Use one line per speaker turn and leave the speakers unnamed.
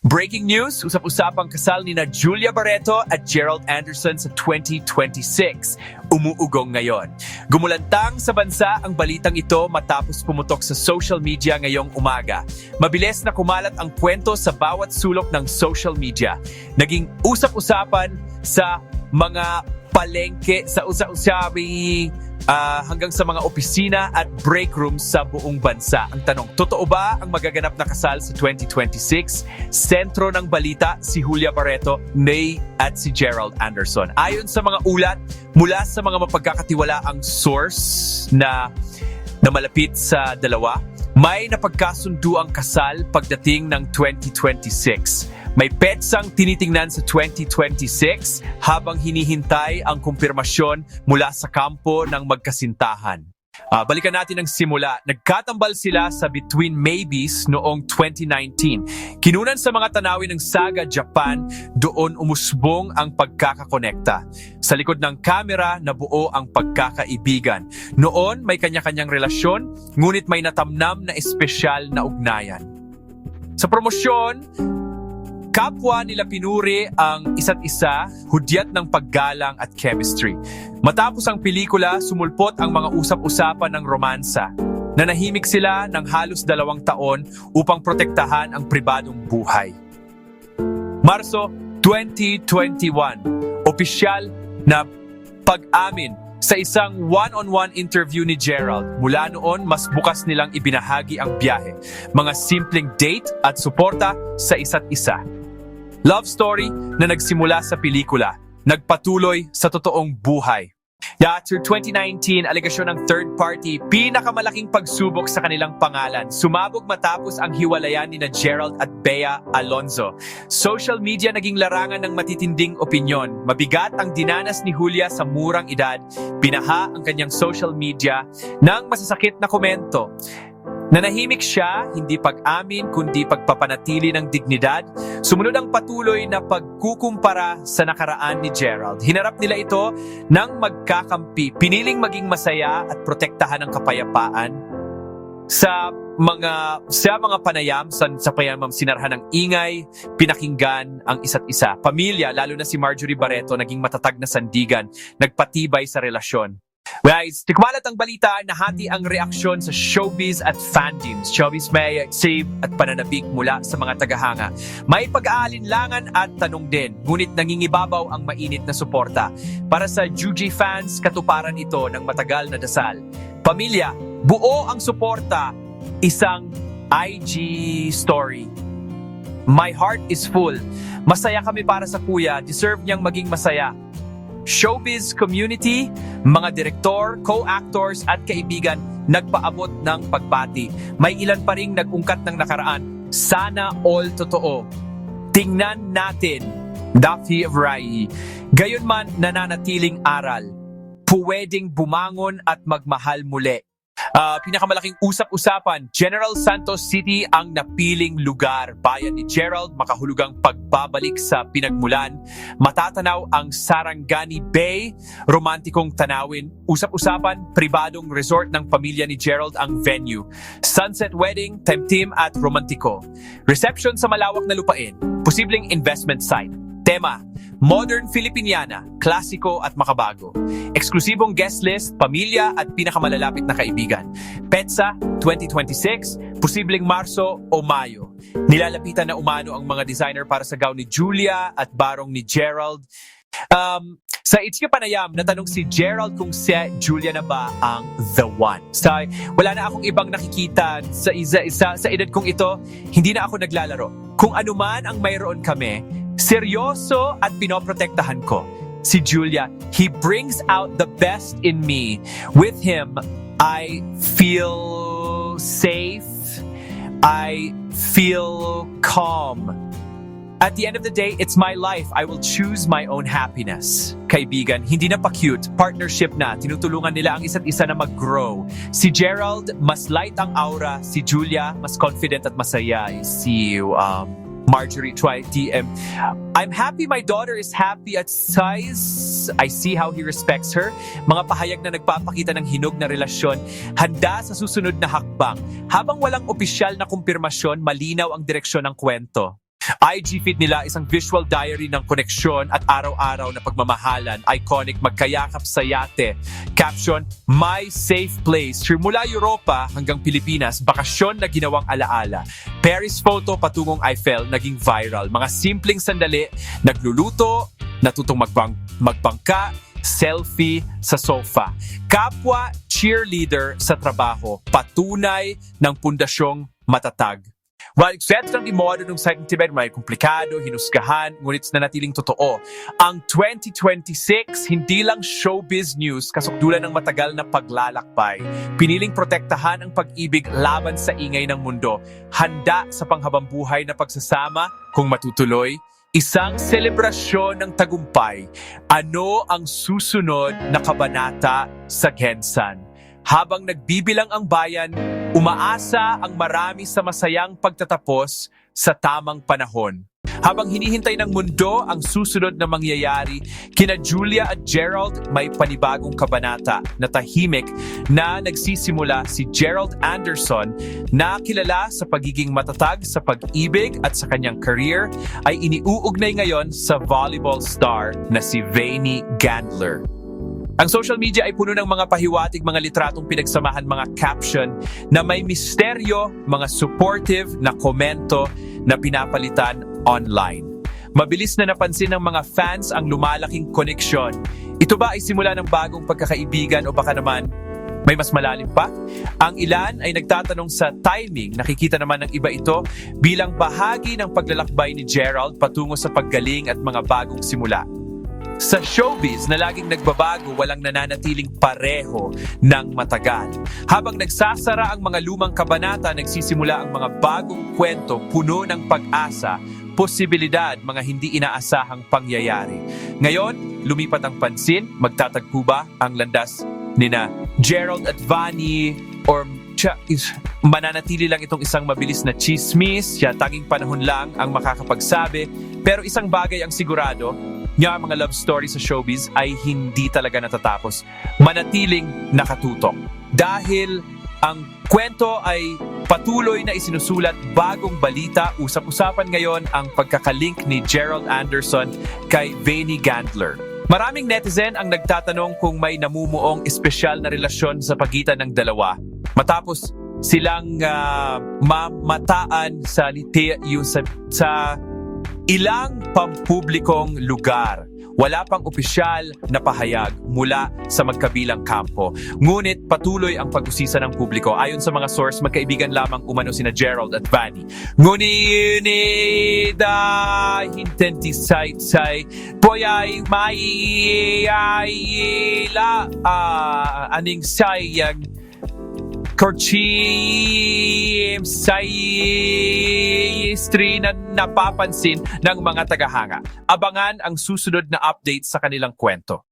Breaking news, usap-usapang kasal ni na Julia Barreto at Gerald Anderson sa 2026. Umuugong ngayon. Gumulantang sa bansa ang balitang ito matapos pumutok sa social media ngayong umaga. Mabilis na kumalat ang kwento sa bawat sulok ng social media. Naging usap-usapan sa mga palengke, sa usa-usabi ah, hanggang sa mga opisina at break rooms sa buong bansa. Ang tanong, totoo ba ang magaganap na kasal sa 2026? Sentro ng balita si Julia Barreto, Nay at si Gerald Anderson. Ayon sa mga ulat mula sa mga mapagkakatiwalaang source na na malapit sa dalawa, may napagkasundo ang kasal pagdating ng 2026. May petsang tinitingnan sa 2026 habang hinihintay ang kumpirmasyon mula sa kampo ng magkasintahan. Ah, balikan natin ang simula. Nagkatambal sila sa Between Maybes noong 2019. Kinunan sa mga tanawin ng Saga Japan, doon umusbong ang pagkakakonekta. Sa likod ng kamera, nabuo ang pagkakaibigan. Noon, may kanya-kanyang relasyon, ngunit may natamnam na espesyal na ugnayan. Sa promosyon, Kapwa nila pinuri ang isa't isa, hudyat ng paggalang at chemistry. Matapos ang pelikula, sumulpot ang mga usap-usapan ng romansa. Nanahimik sila ng halos dalawang taon upang protektahan ang pribadong buhay. Marso 2021, opisyal na pag-amin sa isang one-on-one interview ni Gerald. Mula noon, mas bukas nilang ibinahagi ang biyahe, mga simpleng date at suporta sa isa't isa. Love story na nagsimula sa pelikula, nagpatuloy sa totoong buhay. After 2019, alegasyon ng third party, pinakamalaking pagsubok sa kanilang pangalan. Sumabog matapos ang hiwalayan ni na Gerald at Bea Alonzo. Social media naging larangan ng matitinding opinyon. Mabigat ang dinanas ni Julia sa murang edad. Pinaha ang kanyang social media ng masasakit na komento. Nanahimik siya, hindi pag-amin kundi pagpapanatili ng dignidad. Sumunod ang patuloy na pagkukumpara sa nakaraan ni Gerald. Hinarap nila ito ng magkakampi, piniling maging masaya at protektahan ang kapayapaan. Sa mga sa mga panayam sa, sa panayam sinarhan ng ingay, pinakinggan ang isa't isa. Pamilya, lalo na si Marjorie Barreto, naging matatag na sandigan, nagpatibay sa relasyon. Guys, tikmalat ang balita na hati ang reaksyon sa showbiz at fandoms. Showbiz may save at pananabik mula sa mga tagahanga. May pag-aalinlangan at tanong din, ngunit nangingibabaw ang mainit na suporta. Para sa Juji fans, katuparan ito ng matagal na dasal. Pamilya, buo ang suporta, isang IG story. My heart is full. Masaya kami para sa kuya, deserve niyang maging masaya showbiz community, mga direktor, co-actors at kaibigan nagpaabot ng pagbati. May ilan pa ring nag-ungkat ng nakaraan. Sana all totoo. Tingnan natin. Of Rai. Gayon man nananatiling aral. Puwedeng bumangon at magmahal muli. Ah, pinakamalaking usap-usapan, General Santos City ang napiling lugar. Bayan ni Gerald, makahulugang pagbabalik sa pinagmulan. Matatanaw ang Sarangani Bay, romantikong tanawin. Usap-usapan, pribadong resort ng pamilya ni Gerald ang venue. Sunset wedding, temtim at romantiko. Reception sa malawak na lupain. Posibleng investment site. Tema, Modern Filipiniana, klasiko at makabago. Eksklusibong guest list, pamilya at pinakamalalapit na kaibigan. PETSA 2026, posibleng Marso o Mayo. Nilalapitan na umano ang mga designer para sa gown ni Julia at barong ni Gerald. Um, sa It's Ka Panayam, natanong si Gerald kung si Julia na ba ang the one. Sa, wala na akong ibang nakikita sa, isa, isa, sa edad kong ito, hindi na ako naglalaro. Kung ano man ang mayroon kami, seryoso at pinoprotektahan ko. Si Julia, he brings out the best in me. With him, I feel safe. I feel calm. At the end of the day, it's my life. I will choose my own happiness. Kaibigan, hindi na pa cute. Partnership na. Tinutulungan nila ang isa't isa na mag-grow. Si Gerald, mas light ang aura. Si Julia, mas confident at masaya. Si um, Marjorie Try DM. I'm happy my daughter is happy at size. I see how he respects her. Mga pahayag na nagpapakita ng hinog na relasyon. Handa sa susunod na hakbang. Habang walang opisyal na kumpirmasyon, malinaw ang direksyon ng kwento. IG feed nila isang visual diary ng koneksyon at araw-araw na pagmamahalan. Iconic magkayakap sa yate. Caption, My safe place. Mula Europa hanggang Pilipinas, bakasyon na ginawang alaala. Paris photo patungong Eiffel naging viral. Mga simpleng sandali, nagluluto, natutong magbang, magbangka, selfie sa sofa. Kapwa cheerleader sa trabaho, patunay ng pundasyong matatag. Set ng imodo ng second Tibet may komplikado, hinusgahan, ngunit nanatiling totoo. Ang 2026, hindi lang showbiz news kasukdulan ng matagal na paglalakbay. Piniling protektahan ang pag-ibig laban sa ingay ng mundo. Handa sa panghabang buhay na pagsasama kung matutuloy. Isang selebrasyon ng tagumpay. Ano ang susunod na kabanata sa Gensan? Habang nagbibilang ang bayan, umaasa ang marami sa masayang pagtatapos sa tamang panahon. Habang hinihintay ng mundo ang susunod na mangyayari, kina Julia at Gerald may panibagong kabanata na tahimik na nagsisimula si Gerald Anderson na kilala sa pagiging matatag sa pag-ibig at sa kanyang career ay iniuugnay ngayon sa volleyball star na si Vaney Gandler. Ang social media ay puno ng mga pahiwatig, mga litratong pinagsamahan, mga caption na may misteryo, mga supportive na komento na pinapalitan online. Mabilis na napansin ng mga fans ang lumalaking koneksyon. Ito ba ay simula ng bagong pagkakaibigan o baka naman may mas malalim pa? Ang ilan ay nagtatanong sa timing. Nakikita naman ng iba ito bilang bahagi ng paglalakbay ni Gerald patungo sa paggaling at mga bagong simula. Sa showbiz na laging nagbabago, walang nananatiling pareho ng matagal. Habang nagsasara ang mga lumang kabanata, nagsisimula ang mga bagong kwento puno ng pag-asa, posibilidad, mga hindi inaasahang pangyayari. Ngayon, lumipat ang pansin, magtatagpo ba ang landas nina Gerald at Vanny or siya mananatili lang itong isang mabilis na chismis, siya tanging panahon lang ang makakapagsabi, pero isang bagay ang sigurado, nga mga love story sa showbiz ay hindi talaga natatapos. Manatiling nakatutok. Dahil ang kwento ay patuloy na isinusulat bagong balita. Usap-usapan ngayon ang pagkakalink ni Gerald Anderson kay Vaney Gandler. Maraming netizen ang nagtatanong kung may namumuong espesyal na relasyon sa pagitan ng dalawa. Matapos silang ah, mamataan sa, sa, sa ilang pampublikong lugar. Wala pang opisyal na pahayag mula sa magkabilang kampo. Ngunit patuloy ang pag-usisa ng publiko. Ayon sa mga source, magkaibigan lamang umano sina Gerald at Vanny. Ngunit dahil say boy ay may ay la ah, aning sayang Korchim sa history na napapansin ng mga tagahanga. Abangan ang susunod na update sa kanilang kwento.